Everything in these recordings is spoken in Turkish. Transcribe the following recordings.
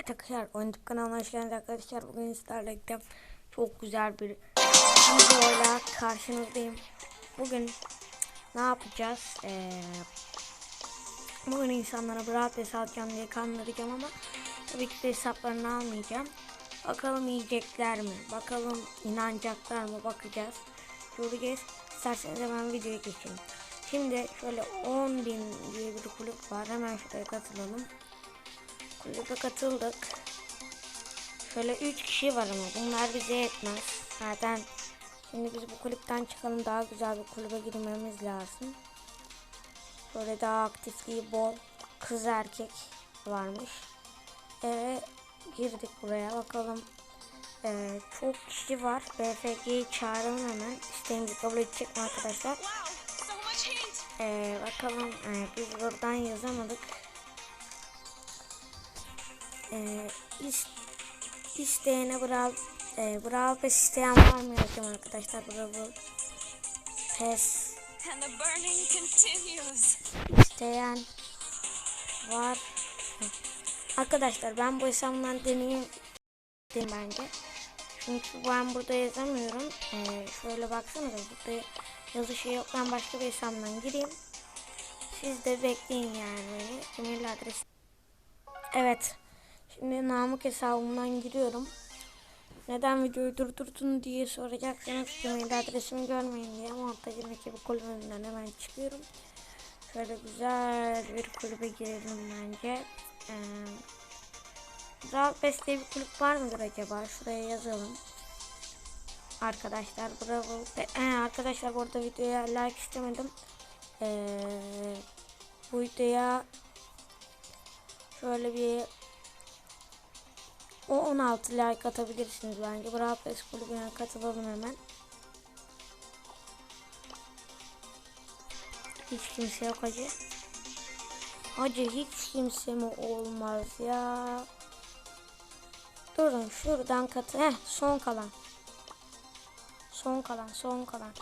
Arkadaşlar oyuncu kanalına hoş geldiniz arkadaşlar. Bugün sizlerle çok güzel bir videoyla karşınızdayım. Bugün ne yapacağız? Ee, bugün insanlara bırak hesap alacağım diye kandıracağım ama tabii ki de hesaplarını almayacağım. Bakalım yiyecekler mi? Bakalım inanacaklar mı? Bakacağız. Göreceğiz. İsterseniz hemen videoya geçelim. Şimdi şöyle 10.000 diye bir kulüp var. Hemen şuraya katılalım. Kulübe katıldık. Şöyle 3 kişi var ama bunlar bize yetmez. Zaten şimdi biz bu kulüpten çıkalım daha güzel bir kulübe girmemiz lazım. Böyle daha aktifliği bol kız erkek varmış. Ee, girdik buraya bakalım. Ee, çok kişi var. BFG'yi çağıralım hemen. İsteğimizi kabul edecek mi arkadaşlar? Ee, bakalım ee, biz buradan yazamadık. Ee, is, isteyene Brawl e, Brawl Pass isteyen var mı yazayım arkadaşlar Brawl Pass isteyen var? Arkadaşlar ben bu hesabımdan deneyeyim deneyim bence. Çünkü ben burada yazamıyorum. Ee, şöyle baksanıza burada yazı şey yok. Ben başka bir hesabımdan gireyim. Siz de bekleyin yani. Gmail adres. Evet. Şimdi Namık hesabımdan giriyorum. Neden videoyu durdurdun diye soracaksanız Gmail adresimi görmeyin diye montajındaki bu kulübünden hemen çıkıyorum. Şöyle güzel bir kulübe girelim bence. Ee, Pass diye bir kulüp var mıdır acaba? Şuraya yazalım. Arkadaşlar bravo. Ee, arkadaşlar bu arada videoya like istemedim. Ee, bu videoya şöyle bir o 16 like atabilirsiniz bence. Brawl Pass kulübüne katılalım hemen. Hiç kimse yok hacı. Hacı hiç kimse mi olmaz ya? Durun şuradan katı. Heh son kalan. Son kalan son kalan.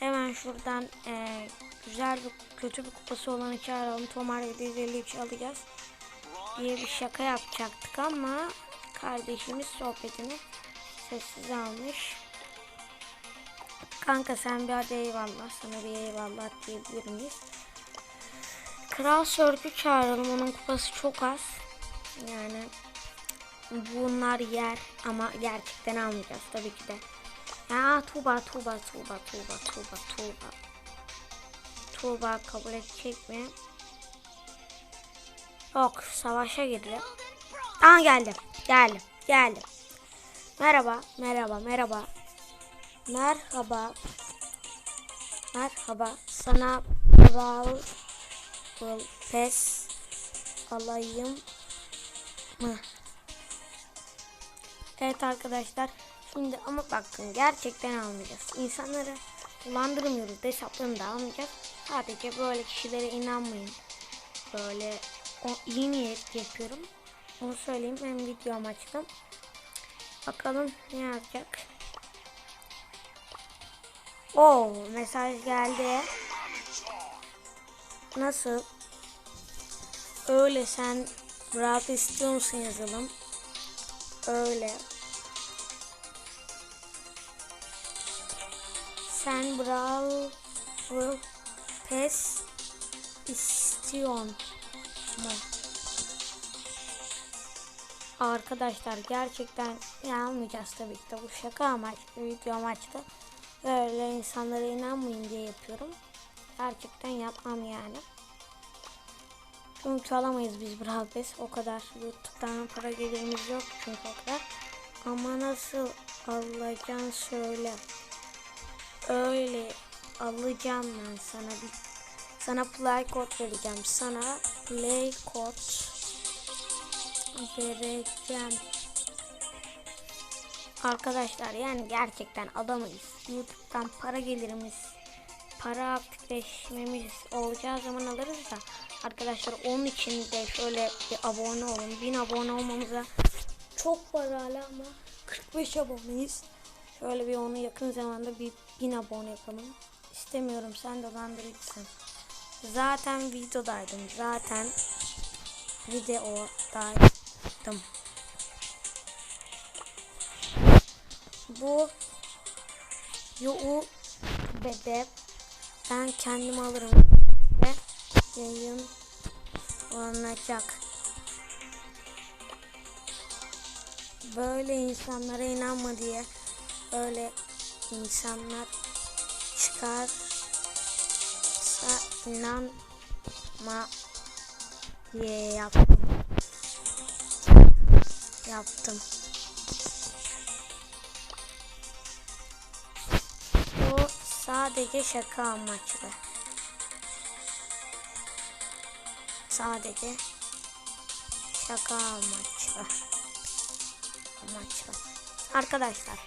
Hemen şuradan eee, güzel bir kötü bir kupası olanı çağıralım. Tomar 753 alacağız diye bir şaka yapacaktık ama kardeşimiz sohbetini sessiz almış. Kanka sen bir hadi eyvallah sana bir eyvallah diyebilir miyiz? Kral Sörk'ü çağıralım onun kupası çok az. Yani bunlar yer ama gerçekten almayacağız tabii ki de. Ya Tuğba Tuğba Tuğba Tuğba Tuğba Tuğba Tuğba kabul edecek mi? Yok savaşa girdi. Aa geldim. Geldim. Geldim. Merhaba. Merhaba. Merhaba. Merhaba. Merhaba. Sana Brawl Pass alayım mı? Evet arkadaşlar. Şimdi ama bakın gerçekten almayacağız. İnsanları dolandırmıyoruz. Hesaplarını da almayacağız. Sadece böyle kişilere inanmayın. Böyle o iyi niyet yapıyorum. Onu söyleyeyim hem video amaçlı. Bakalım ne yazacak. Oo mesaj geldi. Nasıl? Öyle sen Brawl istiyor musun yazalım. Öyle. Sen Brawl Pass istiyorsun mu? Arkadaşlar gerçekten inanmayacağız tabii ki de bu şaka amaçlı video amaçlı böyle insanlara inanmayın diye yapıyorum. Gerçekten yapmam yani. Çünkü alamayız biz Brawl Pass o kadar YouTube'dan para gelirimiz yok çünkü o kadar. Ama nasıl alacağını söyle. Öyle alacağım ben sana bir sana play kod vereceğim. Sana play kod vereceğim. Arkadaşlar yani gerçekten adamayız. YouTube'dan para gelirimiz, para aktifleşmemiz olacağı zaman alırız da arkadaşlar onun için de şöyle bir abone olun. 1000 abone olmamıza çok var hala ama 45 aboneyiz. Şöyle bir onu yakın zamanda bir 1000 abone yapalım. İstemiyorum sen dolandırıcısın. Zaten videodaydım. Zaten Tamam. Bu yo bebe ben kendim alırım ve yayın olacak. Böyle insanlara inanma diye böyle insanlar çıkarsa inanma diye yaptım. Yaptım. Bu sadece şaka amaçlı. Sadece şaka amaçlı. Amaçlı. Arkadaşlar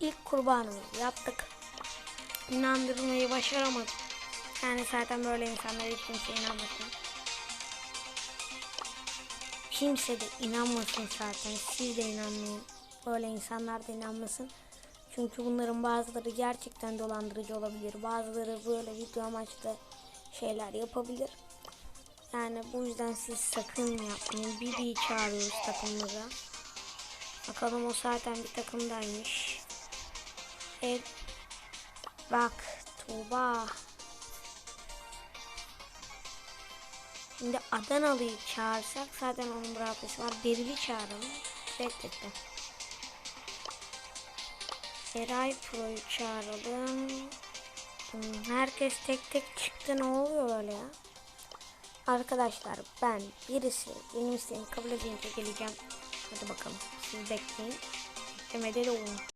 ilk kurbanımızı yaptık. İnandırmayı başaramadık. Yani zaten böyle insanlar hiç kimse inanmasın. Kimse de inanmasın zaten. Siz de inanmayın. Böyle insanlar da inanmasın. Çünkü bunların bazıları gerçekten dolandırıcı olabilir. Bazıları böyle video amaçlı şeyler yapabilir. Yani bu yüzden siz sakın yapmayın. Bibi'yi çağırıyoruz takımımıza. Bakalım o zaten bir takımdaymış. Evet. Bak Tuğba. Şimdi Adanalı'yı çağırsak zaten onun bırakması var. Berili çağıralım. Reddetti. Eray Pro'yu çağıralım. Hmm, Herkes tek tek çıktı. Ne oluyor öyle ya? Arkadaşlar ben birisi benim isteğimi kabul edince geleceğim. Hadi bakalım. Siz bekleyin. Beklemede de olun.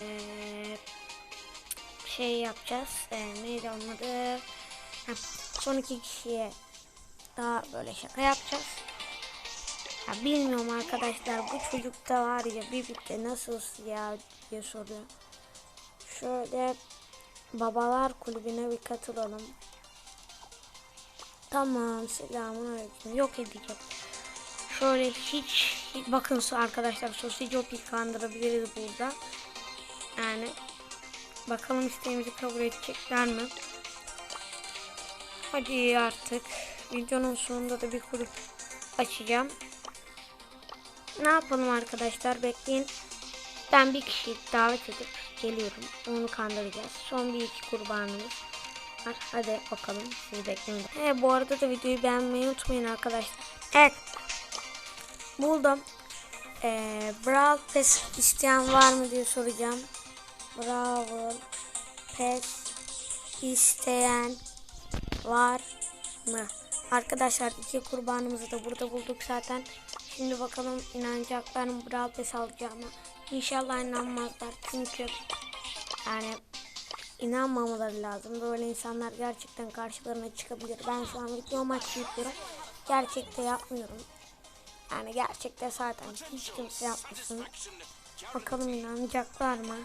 Ee, şey yapacağız. Ee, neydi onun adı? Heh, son iki kişiye daha böyle şaka yapacağız. Ya bilmiyorum arkadaşlar bu çocuk da var ya bir bitti nasıl ya diye soruyor. Şöyle babalar kulübüne bir katılalım. Tamam selamun aleyküm. Yok edeceğim. Şöyle hiç, hiç bakın arkadaşlar sosyopi kandırabiliriz burada. Yani bakalım isteğimizi kabul edecekler mi? Hadi artık. Videonun sonunda da bir grup açacağım. Ne yapalım arkadaşlar bekleyin. Ben bir kişi davet edip geliyorum. Onu kandıracağız. Son bir iki kurbanımız var. Hadi bakalım siz bekleyin. He, bu arada da videoyu beğenmeyi unutmayın arkadaşlar. Evet. Buldum. Ee, Brawl Pass isteyen var mı diye soracağım. Brawl Pass isteyen var mı? Arkadaşlar iki kurbanımızı da burada bulduk zaten. Şimdi bakalım inanacaklar mı Brawl Pass alacağıma. İnşallah inanmazlar çünkü yani inanmamaları lazım. Böyle insanlar gerçekten karşılarına çıkabilir. Ben şu an video maçı yapıyorum. Gerçekte yapmıyorum. Yani gerçekte zaten hiç kimse yapmasın. Bakalım inanacaklar mı?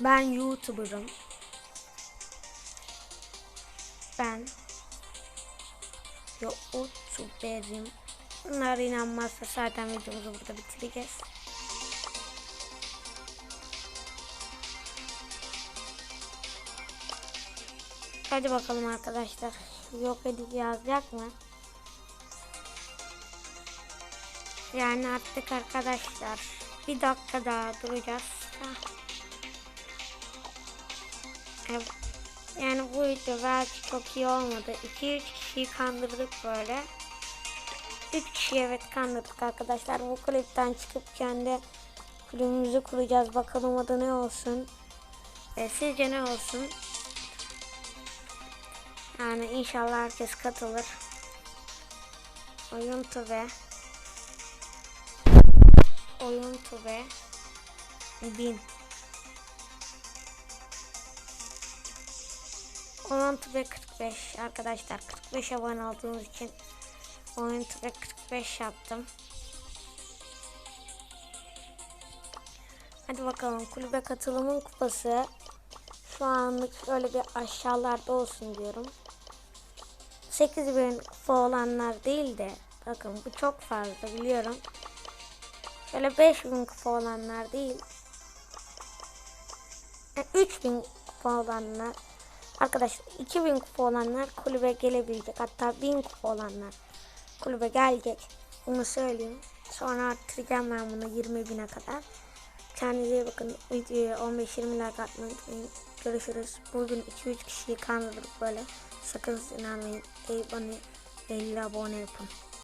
Ben YouTuber'ım. Ben YouTuber'im. Bunlar inanmazsa zaten videomuzu burada bitireceğiz. Hadi bakalım arkadaşlar. Yok edici yazacak mı? Yani artık arkadaşlar bir dakika daha duracağız. Hah. Yani bu video belki çok iyi olmadı. 2-3 kişiyi kandırdık böyle. 3 kişi evet kandırdık arkadaşlar. Bu kulüpten çıkıp kendi kulübümüzü kuracağız. Bakalım adı ne olsun. E, sizce ne olsun? Yani inşallah herkes katılır. Oyun tube. Oyun tube. Bin. 16 ve 45 arkadaşlar 45 abone olduğunuz için Oyun tıra 45 yaptım. Hadi bakalım kulübe katılımın kupası şu anlık şöyle bir aşağılarda olsun diyorum. 8000 kupa olanlar değil de bakın bu çok fazla biliyorum. Şöyle 5000 kupa olanlar değil. Yani 3000 kupa olanlar arkadaşlar 2000 kupa olanlar kulübe gelebilecek. Hatta 1000 kupa olanlar kulübe gelecek. Bunu söyleyeyim. Sonra arttıracağım ben bunu 20 bine kadar. Kendinize iyi bakın. Videoya 15-20 like atmayı. Görüşürüz. Bugün 2-3 kişiyi kandırdık böyle. Sakın inanmayın. 50 abone, 50 abone yapın.